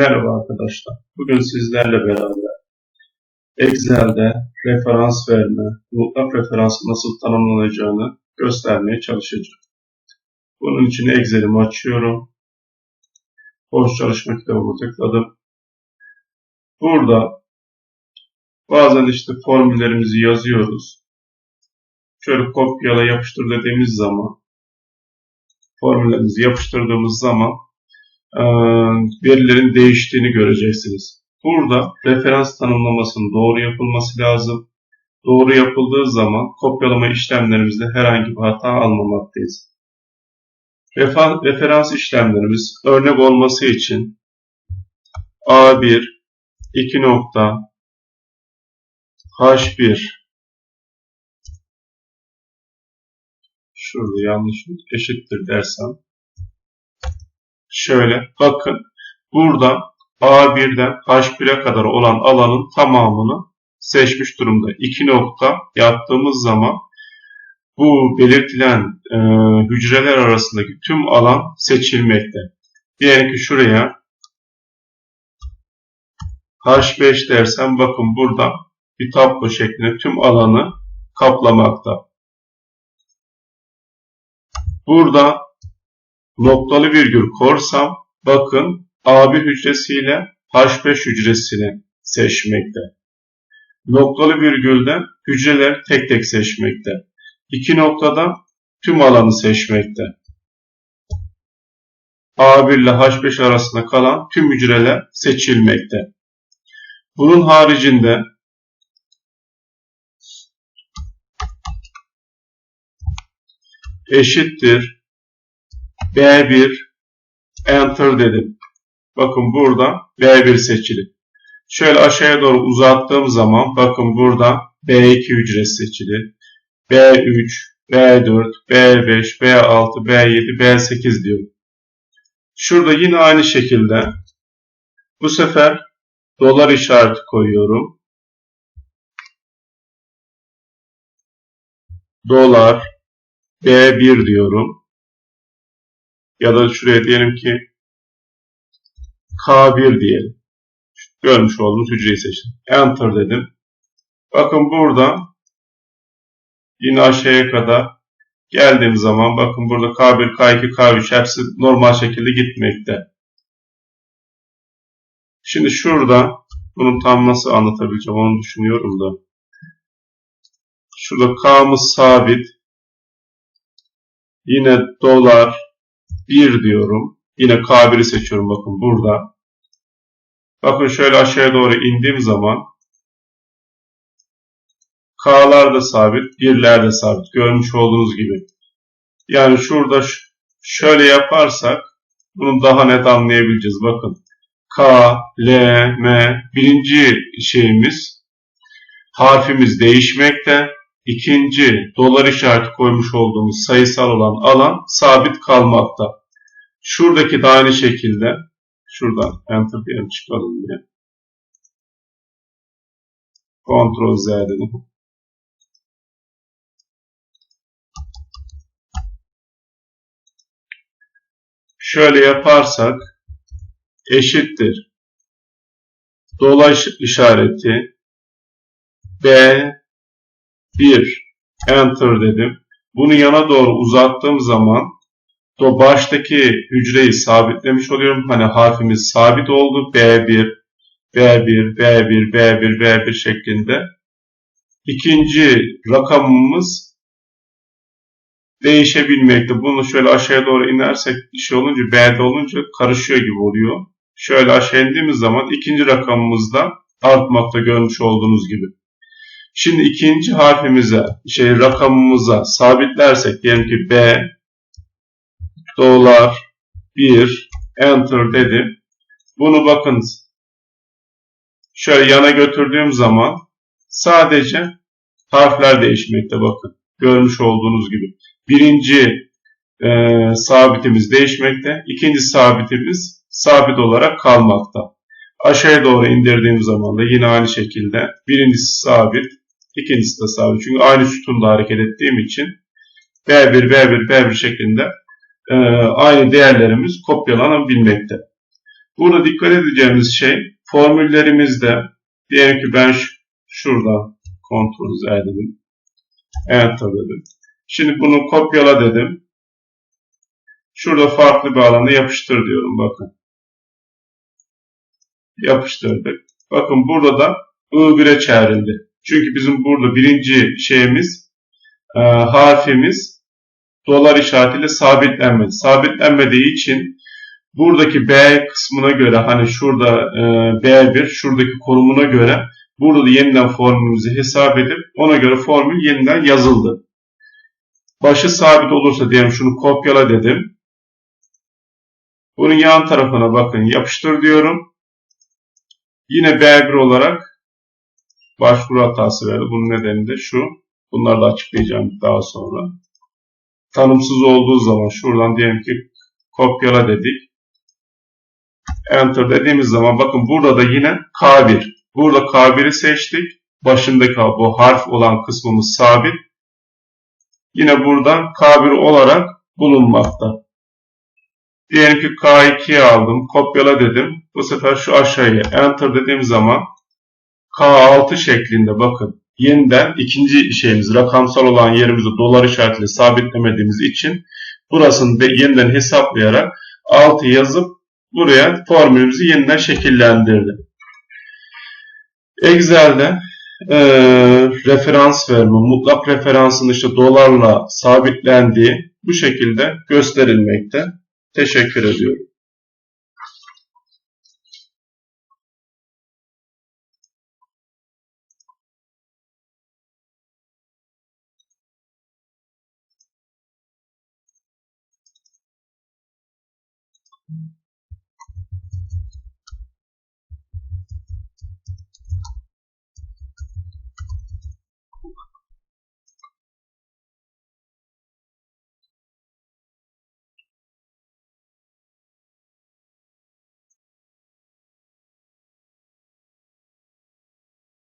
Merhaba arkadaşlar. Bugün sizlerle beraber Excel'de referans verme, mutlak referansın nasıl tanımlanacağını göstermeye çalışacağım. Bunun için Excel'imi açıyorum. Boş çalışma kitabıma tıkladım. Burada bazen işte formüllerimizi yazıyoruz. Şöyle kopyala yapıştır dediğimiz zaman formüllerimizi yapıştırdığımız zaman verilerin değiştiğini göreceksiniz. Burada referans tanımlamasının doğru yapılması lazım. Doğru yapıldığı zaman kopyalama işlemlerimizde herhangi bir hata almamaktayız. Refer, referans işlemlerimiz örnek olması için A1 2 nokta H1 şurada yanlış eşittir dersem şöyle bakın burada A1'den H1'e kadar olan alanın tamamını seçmiş durumda. 2 nokta yaptığımız zaman bu belirtilen e, hücreler arasındaki tüm alan seçilmekte. Diyelim ki şuraya H5 dersem bakın burada bir tablo şeklinde tüm alanı kaplamakta. Burada noktalı virgül korsam bakın A1 hücresiyle H5 hücresini seçmekte. Noktalı virgülden hücreler tek tek seçmekte. İki noktada tüm alanı seçmekte. A1 ile H5 arasında kalan tüm hücreler seçilmekte. Bunun haricinde eşittir B1 Enter dedim. Bakın burada B1 seçili. Şöyle aşağıya doğru uzattığım zaman bakın burada B2 hücresi seçili. B3, B4, B5, B6, B7, B8 diyorum. Şurada yine aynı şekilde bu sefer dolar işareti koyuyorum. Dolar B1 diyorum. Ya da şuraya diyelim ki K1 diyelim. Görmüş olduğunuz hücreyi seçtim. Enter dedim. Bakın burada yine aşağıya kadar geldiğim zaman bakın burada K1, K2, K3 hepsi normal şekilde gitmekte. Şimdi şurada bunu tam nasıl anlatabileceğim onu düşünüyorum da. Şurada K'mız sabit. Yine dolar 1 diyorum. Yine K1'i seçiyorum bakın burada. Bakın şöyle aşağıya doğru indiğim zaman K'lar da sabit, birler de sabit. Görmüş olduğunuz gibi. Yani şurada şöyle yaparsak bunu daha net anlayabileceğiz. Bakın K, L, M birinci şeyimiz harfimiz değişmekte. İkinci dolar işareti koymuş olduğumuz sayısal olan alan sabit kalmakta. Şuradaki de aynı şekilde şuradan enter diyelim çıkalım diye. Ctrl Z dedim. Şöyle yaparsak eşittir. Dolar işareti B 1 enter dedim. Bunu yana doğru uzattığım zaman o baştaki hücreyi sabitlemiş oluyorum. Hani harfimiz sabit oldu. B1, B1, B1, B1, B1 şeklinde. İkinci rakamımız değişebilmekte. Bunu şöyle aşağıya doğru inersek şey olunca B'de olunca karışıyor gibi oluyor. Şöyle aşağı indiğimiz zaman ikinci rakamımız da artmakta görmüş olduğunuz gibi. Şimdi ikinci harfimize, şey rakamımıza sabitlersek diyelim ki B dolar 1 enter dedim. Bunu bakınız. Şöyle yana götürdüğüm zaman sadece harfler değişmekte bakın. Görmüş olduğunuz gibi. Birinci e, sabitimiz değişmekte. ikinci sabitimiz sabit olarak kalmakta. Aşağıya doğru indirdiğim zaman da yine aynı şekilde birincisi sabit, ikincisi de sabit. Çünkü aynı sütunda hareket ettiğim için B1, B1, B1 şeklinde e, aynı değerlerimiz kopyalanabilmekte. Burada dikkat edeceğimiz şey formüllerimizde diyelim ki ben şuradan kontrol Z dedim. Enter dedim. Şimdi bunu kopyala dedim. Şurada farklı bir alanda yapıştır diyorum bakın. Yapıştırdık. Bakın burada da I1'e çevrildi. Çünkü bizim burada birinci şeyimiz e, harfimiz dolar işaretiyle sabitlenmedi. Sabitlenmediği için buradaki B kısmına göre hani şurada e, B1 şuradaki konumuna göre burada da yeniden formülümüzü hesap edip ona göre formül yeniden yazıldı. Başı sabit olursa diyelim şunu kopyala dedim. Bunun yan tarafına bakın yapıştır diyorum. Yine B1 olarak başvuru hatası verdi. Bunun nedeni de şu. Bunları da açıklayacağım daha sonra. Tanımsız olduğu zaman şuradan diyelim ki kopyala dedik. Enter dediğimiz zaman bakın burada da yine K1. Burada K1'i seçtik. Başındaki bu harf olan kısmımız sabit. Yine buradan K1 olarak bulunmakta. Diyelim ki K2'yi aldım. Kopyala dedim. Bu sefer şu aşağıya Enter dediğim zaman K6 şeklinde bakın. Yeniden ikinci şeyimiz rakamsal olan yerimizi dolar işaretiyle sabitlemediğimiz için burasını da yeniden hesaplayarak 6 yazıp buraya formülümüzü yeniden şekillendirdim. Excel'de e, referans verme, mutlak referansın işte dolarla sabitlendiği bu şekilde gösterilmekte. Teşekkür ediyorum. Mm-hmm.